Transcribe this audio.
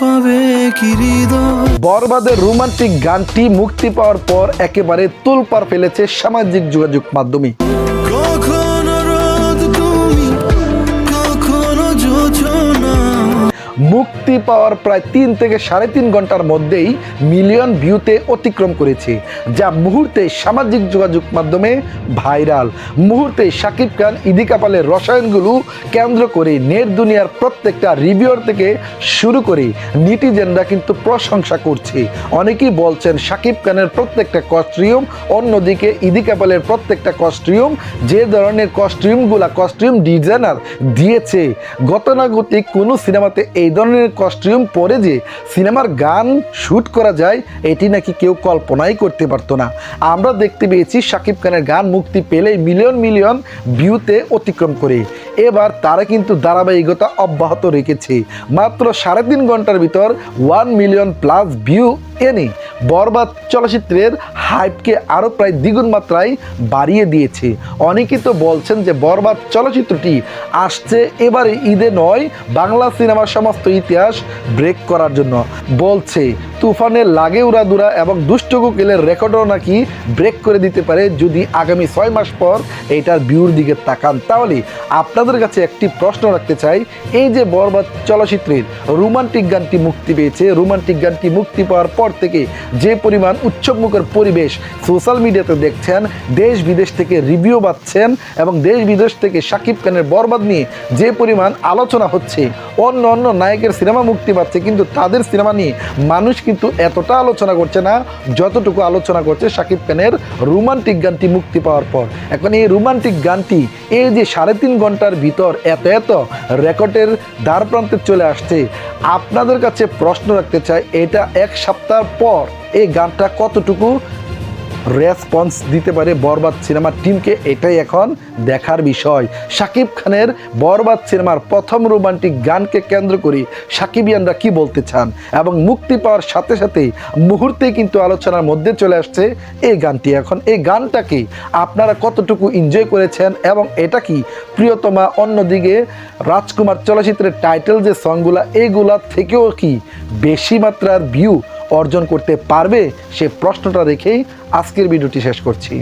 পাবে বরবাদের রোমান্টিক গানটি মুক্তি পাওয়ার পর একেবারে তুলপার ফেলেছে সামাজিক যোগাযোগ মাধ্যমে। মুক্তি পাওয়ার প্রায় তিন থেকে সাড়ে তিন ঘণ্টার মধ্যেই মিলিয়ন ভিউতে অতিক্রম করেছে, যা মুহূর্তে সামাজিক যোগাযোগ মাধ্যমে ভাইরাল। মুহূর্তে শাকিব খান ইদি কাপালের রসায়নগুলো কেন্দ্র করে নেট দুনিয়ার প্রত্যেকটা রিভিউর থেকে শুরু করে নিটিজেনরা কিন্তু প্রশংসা করছে। অনেকেই বলছেন শাকিব খানের প্রত্যেকটা কস্টিউম অন্যদিকে ইদি কাপালের প্রত্যেকটা কস্টিউম যে ধরনের কস্টিউমগুলা কস্টিউম ডিজাইনার দিয়েছে। গতানুগতিক কোনো সিনেমাতে এই ধরনের কস্টিউম পরে যে সিনেমার গান শ্যুট করা যায়, এটি নাকি কেউ কল্পনাই করতে পারতো না। আমরা দেখতে পেয়েছি শাকিব খানের গান মুক্তি পেলে মিলিয়ন মিলিয়ন ভিউতে অতিক্রম করে। এবার তারা কিন্তু ধারাবাহিকতা অব্যাহত রেখেছে। মাত্র সাড়ে তিন ঘণ্টার ভিতর ওয়ান মিলিয়ন প্লাস ভিউ এনে বরবাদ চলচ্চিত্রের হাইপকে আরও প্রায় দ্বিগুণ মাত্রায় বাড়িয়ে দিয়েছে। অনেকে তো বলছেন যে বরবাদ চলচ্চিত্রটি আসছে এবারে ঈদে নয়, বাংলা সিনেমার সমস্ত ইতিহাস ব্রেক করার জন্য। বলছে তুফানের লাগে উড়াদুরা এবং দুষ্ট কোকিলের রেকর্ডও নাকি ব্রেক করে দিতে পারে যদি আগামী ছয় মাস পর এইটার ভিউর দিকে তাকান। তাহলে আপনাদের কাছে একটি প্রশ্ন রাখতে চাই। এই যে বরবাদ চলচ্চিত্রের রোমান্টিক গানটি মুক্তি পেয়েছে, রোমান্টিক গানটি মুক্তি পাওয়ার পর থেকে যে পরিমাণ উৎসবমুখের পরিবেশ সোশ্যাল মিডিয়াতে দেখছেন, দেশ বিদেশ থেকে রিভিউ পাচ্ছেন এবং দেশ বিদেশ থেকে শাকিব খানের বরবাদ নিয়ে যে পরিমাণ আলোচনা হচ্ছে, অন্য অন্য নায়কের সিনেমা মুক্তি পাচ্ছে, কিন্তু তাদের সিনেমা নিয়ে মানুষ কিন্তু এতটা আলোচনা করছে না, যতটুকু আলোচনা করছে শাকিব খানের রোমান্টিক গানটি মুক্তি পাওয়ার পর। এখন এই রোমান্টিক গানটি, এই যে সাড়ে তিন ঘণ্টার ভিতর এত এত রেকর্ডের দ্বার প্রান্তে চলে আসছে, আপনাদের কাছে প্রশ্ন রাখতে চাই, এটা এক সপ্তাহ পর এই গানটা কতটুকু রেসপন্স দিতে পারে বরবাদ সিনেমার টিমকে, এটাই এখন দেখার বিষয়। শাকিব খানের বরবাদ সিনেমার প্রথম রোমান্টিক গানকে কেন্দ্র করে সাকিবিয়ানরা কি বলতে চান? এবং মুক্তি পাওয়ার সাথে সাথে মুহূর্তেই কিন্তু আলোচনার মধ্যে চলে আসছে এই গানটি। এখন এই গানটাকে আপনারা কতটুকু এনজয় করেছেন এবং এটা কি প্রিয়তমা অন্যদিকে রাজকুমার চলচ্চিত্রের টাইটেল যে সংগুলা এইগুলা থেকেও কি বেশি মাত্রার ভিউ অর্জন করতে পারবে সে প্রশ্নটা রেখেই আজকের ভিডিওটি শেষ করছি।